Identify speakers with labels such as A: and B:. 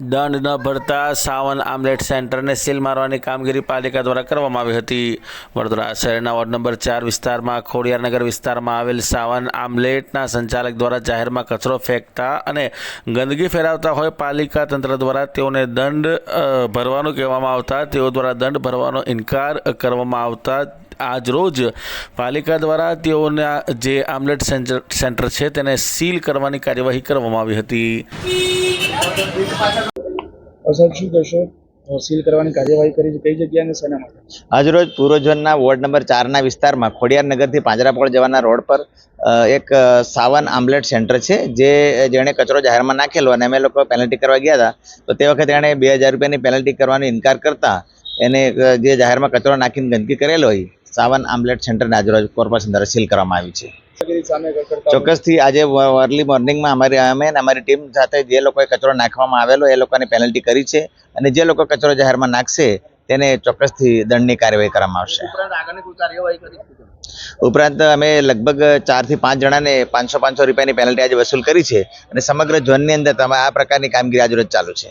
A: દંડ ન ભરતા સાવન આમલેટ સેન્ટરને સીલ મારવાની કામગીરી પાલિકા દ્વારા કરવામાં આવી હતી. વડોદરા શહેરના વોર્ડ નંબર ચાર વિસ્તારમાં ખોડિયારનગર વિસ્તારમાં આવેલ સાવન આમલેટના સંચાલક દ્વારા જાહેરમાં કચરો ફેંકતા અને ગંદકી ફેલાવતા હોય પાલિકા તંત્ર દ્વારા તેઓને દંડ ભરવાનું કહેવામાં આવતા, તેઓ દ્વારા દંડ ભરવાનો ઇનકાર કરવામાં આવતા આજ રોજ પાલિકા દ્વારા તેઓના જે આમલેટ સેન્ટર છે તેને સીલ કરવાની કાર્યવાહી કરવામાં આવી હતી.
B: સાહેબ, શું કહેશો?
C: આજરોજ પૂર્વજવનના વોર્ડ નંબર ચારના વિસ્તારમાં ખોડિયાર નગરથી પાંજરાપોળ જવાના રોડ પર એક સાવન આમ્બલેટ સેન્ટર છે, જે જેણે કચરો જાહેરમાં નાખેલો અને અમે લોકો પેનલ્ટી કરવા ગયા હતા. તો તે વખતે એણે બે હજાર રૂપિયાની પેનલ્ટી કરવાનો ઇનકાર કરતા એને જે જાહેરમાં કચરો નાખીને ગંદકી કરેલો હોય, સાવન આમલેટ સેન્ટરને આજરોજ કોર્પોરેશન દ્વારા સીલ કરવામાં આવી છે. ચોક્કસથી આજે અર્લી મોર્નિંગમાં અમારી અમે અને અમારી ટીમ સાથે જે લોકોએ કચરો નાખવામાં આવેલો એ લોકોની પેનલ્ટી કરી છે અને જે લોકો કચરો જાહેરમાં નાખશે તેને ચોક્કસથી દંડની કાર્યવાહી કરવામાં આવશે. ઉપરાંત અમે લગભગ ચારથી પાંચ જણાને પાંચસો પાંચસો રૂપિયાની પેનલ્ટી આજે વસૂલ કરી છે અને સમગ્ર ઝોનની અંદર તમે આ પ્રકારની કામગીરી આજરોજ ચાલુ છે.